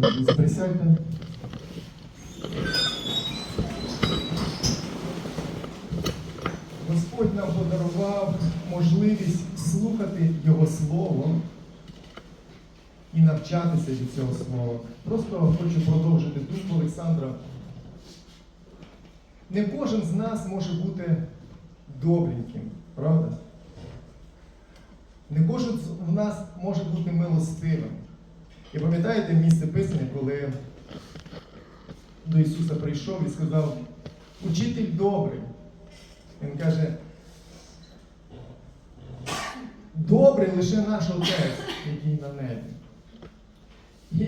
Присядьте. Господь нам подарував можливість слухати Його Слово і навчатися від цього слова. Просто хочу продовжити думку Олександра. Не кожен з нас може бути добреньким, правда? Не кожен з нас може бути милостивим. І пам'ятаєте місце Писання, коли до Ісуса прийшов і сказав, учитель добрий. Він каже, добрий лише наш Отець, який на небі. І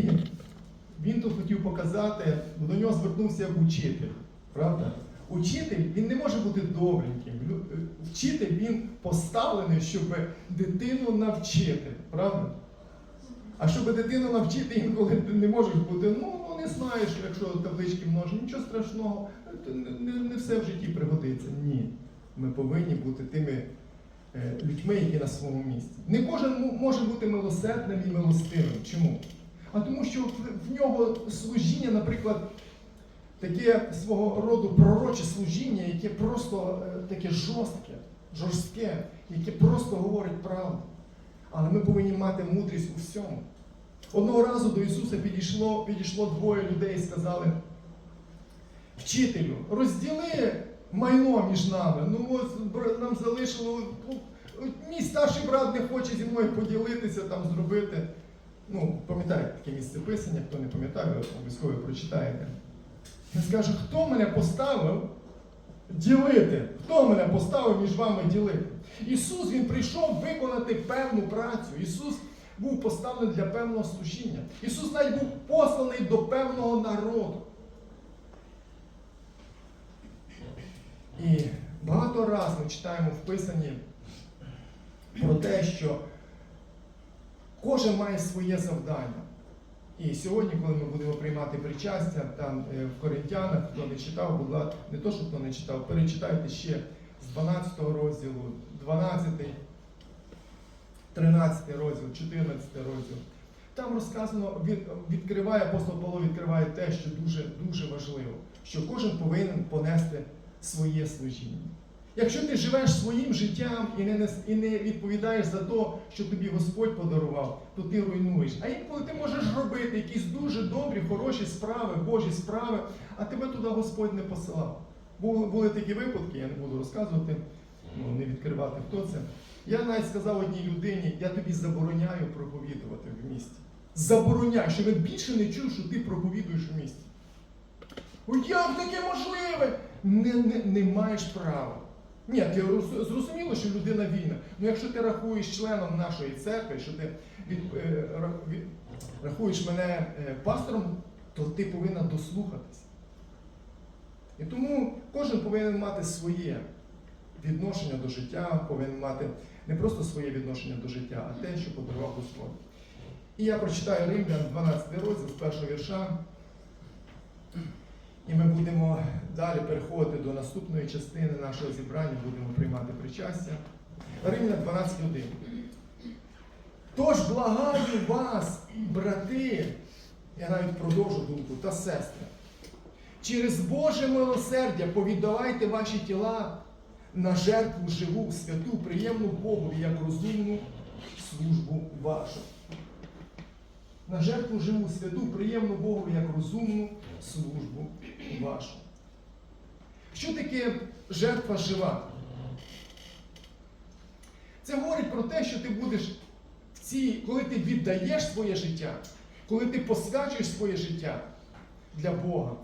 він тут хотів показати, бо до нього звернувся як учитель. Правда? Учитель він не може бути добреньким. Е, Вчитель він поставлений, щоб дитину навчити. Правда? А щоб дитину навчити, інколи ти не можеш бути, ну, ну не знаєш, якщо таблички множені, нічого страшного, не, не, все в житті пригодиться. Ні. Ми повинні бути тими е, людьми, які на своєму місці. Не кожен може бути милосердним і милостивим. Чому? А тому що в, в нього служіння, наприклад, таке свого роду пророче служіння, яке просто е, таке жорстке, жорстке, яке просто говорить правду. Але ми повинні мати мудрість у всьому. Одного разу до Ісуса підійшло, підійшло двоє людей і сказали, вчителю, розділи майно між нами. Ну ось нам залишило. Мій старший брат не хоче зі мною поділитися, там зробити. Ну, пам'ятаєте таке місце писання, хто не пам'ятає, обов'язково прочитаєте. Він скаже, хто мене поставив ділити? Хто мене поставив між вами ділити? Ісус Він прийшов виконати певну працю. Ісус був поставлений для певного служіння. Ісус навіть був посланий до певного народу. І багато разів ми читаємо в Писанні про те, що кожен має своє завдання. І сьогодні, коли ми будемо приймати причастя, там е, в Коринтянах, хто не читав, ласка, не то, що хто не читав, перечитайте ще з 12 розділу, 12, 13 розділ, 14 розділ. Там розказано, від, відкриває апостол Павло відкриває те, що дуже дуже важливо, що кожен повинен понести своє служіння. Якщо ти живеш своїм життям і не, і не відповідаєш за те, що тобі Господь подарував, то ти руйнуєш. А інколи ти можеш робити якісь дуже добрі, хороші справи, Божі справи, а тебе туди Господь не посилав. Були, були такі випадки, я не буду розказувати, ну, не відкривати, хто це. Я навіть сказав одній людині, я тобі забороняю проповідувати в місті. Забороняю, щоб він більше не чув, що ти проповідуєш в місті. О, як таке можливе? Не, не, не маєш права. Ні, ти зрозуміло, що людина вільна. Ну якщо ти рахуєш членом нашої церкви, що ти від, е, від- рахуєш мене е, пастором, то ти повинна дослухатись. І тому кожен повинен мати своє відношення до життя, повинен мати не просто своє відношення до життя, а те, що подарував Господь. І я прочитаю Римлян 12 розділ з першого вірша. І ми будемо далі переходити до наступної частини нашого зібрання, будемо приймати причастя. Римлян 12.1. Тож благаю вас, брати, я навіть продовжу думку, та сестри, через Боже милосердя повіддавайте ваші тіла на жертву живу, святу, приємну Богу, як розумну службу вашу. На жертву живу, святу, приємну Богу, як розумну службу вашу. Що таке жертва жива? Це говорить про те, що ти будеш в цій, коли ти віддаєш своє життя, коли ти посвячуєш своє життя для Бога,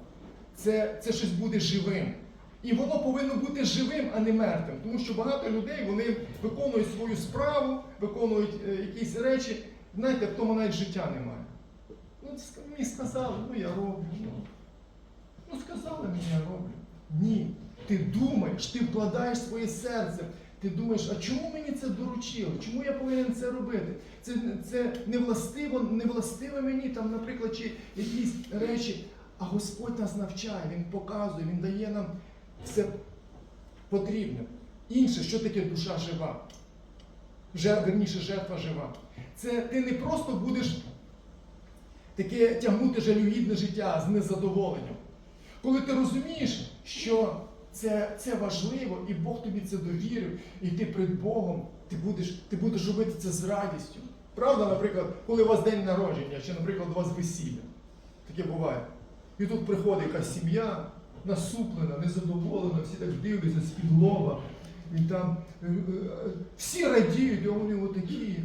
це, це щось буде живим. І воно повинно бути живим, а не мертвим. Тому що багато людей вони виконують свою справу, виконують е, якісь речі, знаєте, в тому навіть життя немає. Ну, ск- мені сказали, ну я роблю. Ну, ну сказали мені, я роблю. Ні. Ти думаєш, ти вкладаєш своє серце. Ти думаєш, а чому мені це доручили? Чому я повинен це робити? Це, це не властиво, мені, там, наприклад, чи якісь речі. А Господь нас навчає, Він показує, Він дає нам все потрібне. Інше, що таке душа жива? Жер, верніше, жертва жива. Це ти не просто будеш таке тягнути жалюгідне життя з незадоволенням. Коли ти розумієш, що це, це важливо, і Бог тобі це довірив, і ти перед Богом ти будеш, ти будеш робити це з радістю. Правда, наприклад, коли у вас день народження, чи, наприклад, у вас весілля. Таке буває. І тут приходить якась сім'я, насуплена, незадоволена, всі так дивляться з-під лоба. І там е, е, всі радіють, а вони отакі.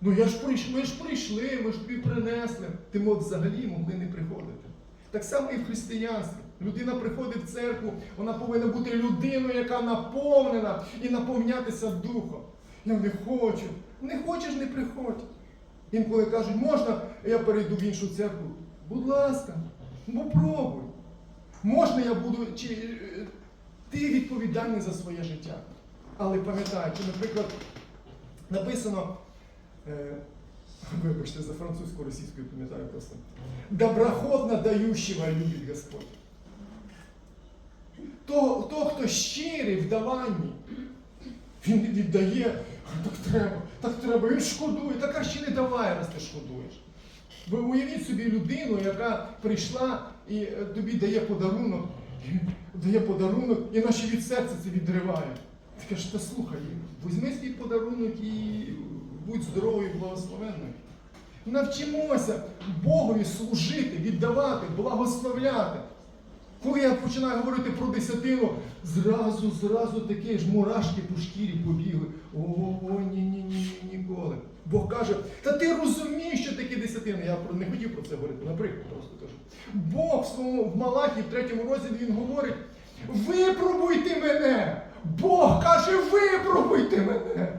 Ну я ж прийшли, ми ж прийшли, ми ж тобі принесли. Ти мов взагалі могли не приходити. Так само і в християнстві. Людина приходить в церкву, вона повинна бути людиною, яка наповнена і наповнятися духом. Я не хочу. Не хочеш, не приходь. Інколи кажуть, можна, я перейду в іншу церкву. Будь ласка, попробуй. Можна я буду, чи е, ти відповідальний за своє життя. Але пам'ятай, чи, наприклад, написано, вибачте, за французьку, російською пам'ятаю просто. Доброходно дающего любить Господь. То, то, хто щирий в даванні, він віддає, так треба, так треба, він шкодує, так краще не давай, раз ти шкодуєш. Ви уявіть собі людину, яка прийшла і е, тобі дає подарунок, дає подарунок, і наче від серця це відриває. Ти кажеш, та слухай, візьми свій подарунок і будь здоровою, благословенною. Навчимося Богові служити, віддавати, благословляти. Коли я починаю говорити про десятину, зразу, зразу такі ж мурашки по шкірі побігли. О, о, ні, ні, ні, ні, ніколи. Бог каже, та ти розумієш, що таке десятина. Я не хотів про це говорити, наприклад, просто кажу. Бог в своєму в Малахі, в третьому розділі, він говорить: випробуйте мене! Бог каже, випробуйте мене!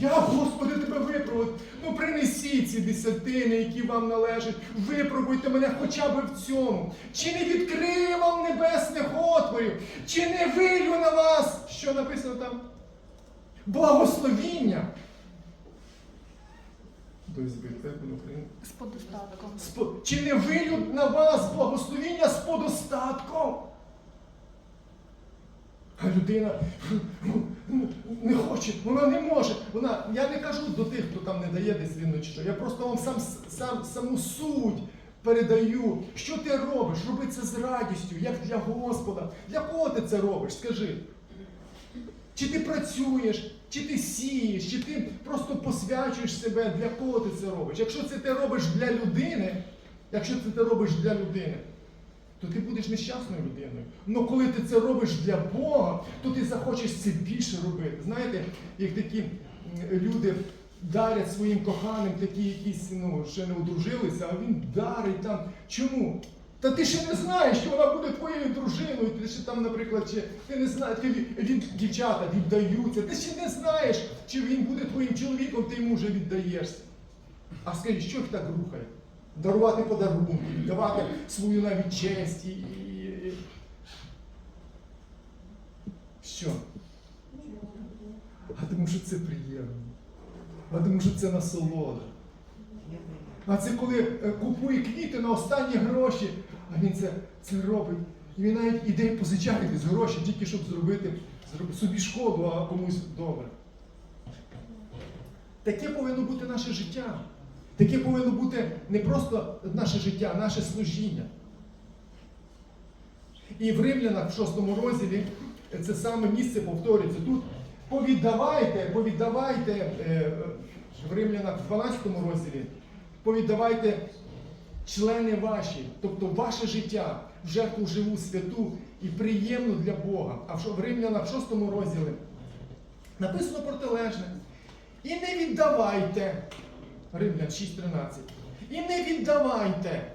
Я, Господи, тебе випробую. Ну принесіть ці десятини, які вам належать. Випробуйте мене хоча б в цьому. Чи не відкрию вам небесних отворів, чи не вилю на вас, що написано там? Благословіння. З подостатком. Чи не вилю на вас благословіння з подостатком? Людина не хоче, вона не може. Вона, я не кажу до тих, хто там не дає десь чи що. Я просто вам сам, сам, саму суть передаю. Що ти робиш? Роби це з радістю, як для Господа. Для кого ти це робиш? Скажи. Чи ти працюєш, чи ти сієш, чи ти просто посвячуєш себе, для кого ти це робиш? Якщо це ти робиш для людини, якщо це ти робиш для людини, то ти будеш нещасною людиною. Але коли ти це робиш для Бога, то ти захочеш це більше робити. Знаєте, як такі люди дарять своїм коханим, такі якісь, ну, ще не одружилися, а він дарить там. Чому? Та ти ще не знаєш, що вона буде твоєю дружиною, ти ще там, наприклад, чи ти не знаєш, ти від, дівчата віддаються, ти ще не знаєш, чи він буде твоїм чоловіком, ти йому вже віддаєшся. А скажіть, що їх так рухає? Дарувати подарунки, віддавати свою навіть честь і. Що? А тому що це приємно. А тому що це насолода. А це коли е, купує квіти на останні гроші, а він це, це робить. І він навіть іде позичає десь гроші, тільки щоб зробити собі шкоду, а комусь добре. Таке повинно бути наше життя. Таке повинно бути не просто наше життя, а наше служіння. І в Римлянах в 6 розділі це саме місце повторюється. Тут повіддавайте, повіддавайте е, в Римлянах в 12 розділі, повіддавайте члени ваші, тобто ваше життя в жертву живу, святу і приємну для Бога. А в Римлянах в 6 розділі написано протилежне. І не віддавайте. Римлян 6.13. І не віддавайте.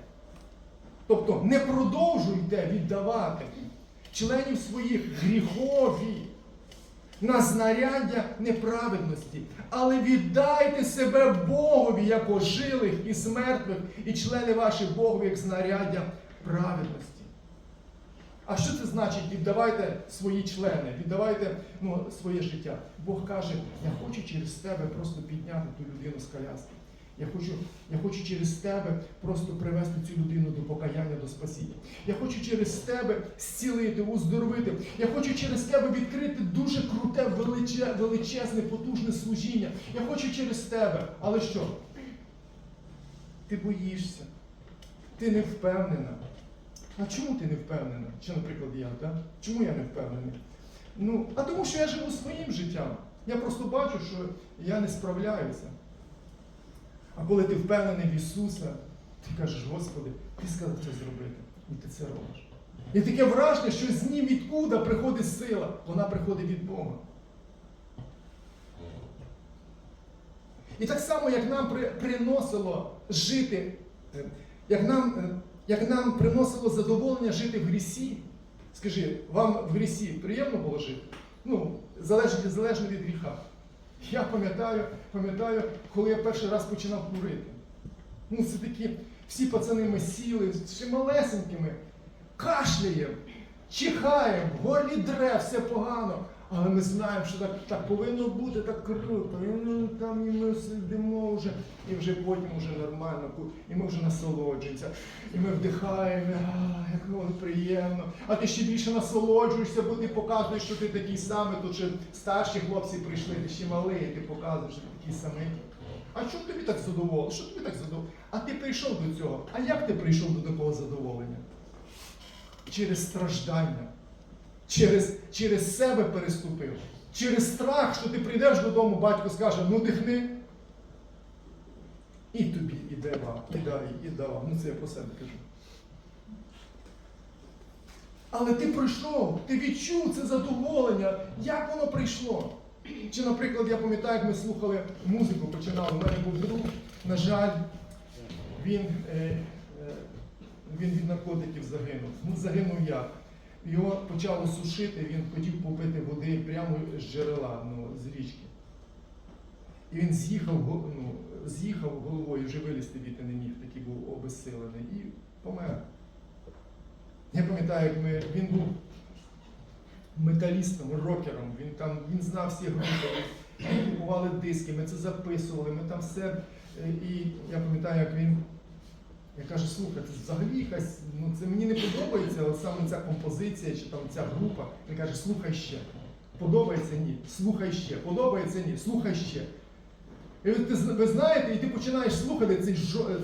Тобто не продовжуйте віддавати членів своїх гріхові на знаряддя неправедності, але віддайте себе Богові, як ожилих і смертних, і члени ваші Богові, як знаряддя праведності. А що це значить? Віддавайте свої члени, віддавайте ну, своє життя. Бог каже, я хочу через тебе просто підняти ту людину з коляски. Я хочу, я хочу через тебе просто привести цю людину до покаяння, до спасіння. Я хочу через тебе зцілити, уздоровити. Я хочу через тебе відкрити дуже круте, величезне, потужне служіння. Я хочу через тебе. Але що? ти боїшся, ти не впевнена. А чому ти не впевнена? Чи, наприклад, я, так? Чому я не впевнений? Ну, а тому що я живу своїм життям. Я просто бачу, що я не справляюся. А коли ти впевнений в Ісуса, ти кажеш, Господи, ти сказав це зробити, і ти це робиш. І таке враження, що з ним відкуда приходить сила, вона приходить від Бога. І так само, як нам приносило жити, е, як нам, е, як нам приносило задоволення жити в грісі. Скажи, вам в грісі приємно було жити? Ну, залежить, залежно від гріха. Я пам'ятаю, пам'ятаю, коли я перший раз починав курити. Ну, це такі, всі пацани ми сіли, ще малесенькими, кашляємо, чихаємо, в горлі дре, все погано. Але ми знаємо, що так, так повинно бути, так круто. І, ну, там, і ми сидимо вже, і вже потім вже нормально, і ми вже насолоджуємося. І ми вдихаємо, а, як воно приємно. А ти ще більше насолоджуєшся, бо ти показуєш, що ти такий самий, тут ще старші хлопці прийшли, ти ще малий, і ти показуєш, що ти такий самий. А чому тобі так задоволено? Що тобі так задоволено? А ти прийшов до цього. А як ти прийшов до такого задоволення? Через страждання через, через себе переступив, через страх, що ти прийдеш додому, батько скаже, ну дихни. І тобі і дава, і дає, і дава. Ну це я про себе кажу. Але ти пройшов, ти відчув це задоволення, як воно прийшло. Чи, наприклад, я пам'ятаю, як ми слухали музику, починали. У мене був друг, на жаль, він, е, е, він від наркотиків загинув. Ну, загинув як? Його почало сушити, він хотів попити води прямо з джерела, ну, з річки. І він з'їхав, ну, з'їхав головою, вже вилізти віти не міг, такий був обезсилений, і помер. Я пам'ятаю, як ми, він був металістом, рокером, він там він знав всі групи, ми купували диски, ми це записували, ми там все. Е, І я пам'ятаю, як він я кажу, слухай, це взагалі якась, ну це мені не подобається, саме ця композиція чи там ця група. Він каже, слухай ще. Подобається ні, слухай ще, подобається ні, слухай ще. І от ти, ви знаєте, і ти починаєш слухати цей,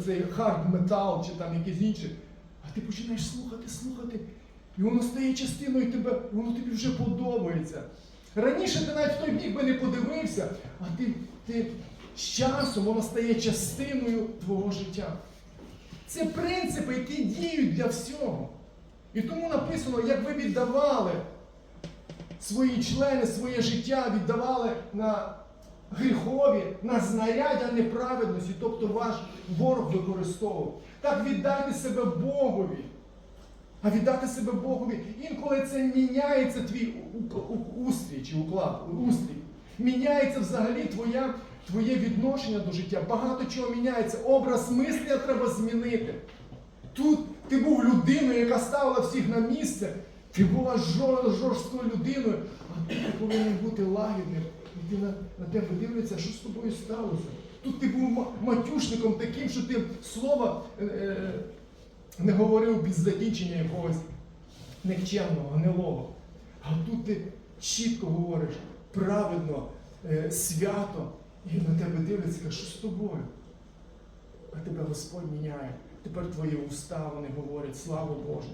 цей хард метал чи там якийсь інший, а ти починаєш слухати, слухати, і воно стає частиною тебе, воно тобі вже подобається. Раніше ти навіть в той бік би не подивився, а ти, ти з часом воно стає частиною твого життя. Це принципи, які діють для всього. І тому написано, як ви віддавали свої члени, своє життя, віддавали на гріхові, на знаряддя неправедності, тобто ваш ворог використовував. Так віддайте себе Богові. А віддати себе Богові, інколи це міняється твій устрій чи уклад, устрій. Міняється взагалі твоя, твоє відношення до життя. Багато чого міняється. Образ мислення треба змінити. Тут ти був людиною, яка ставила всіх на місце. Ти була жор- жорсткою людиною, а ти повинен бути лагідним. І ти на, на тебе дивляться, що з тобою сталося. Тут ти був матюшником таким, що ти слова е, е, не говорив без закінчення якогось никчемного, гнилого. А тут ти чітко говориш, праведно, е, свято, і на тебе дивляться, каже, що з тобою? А тебе Господь міняє. Тепер твої уста вони говорять, слава Божу.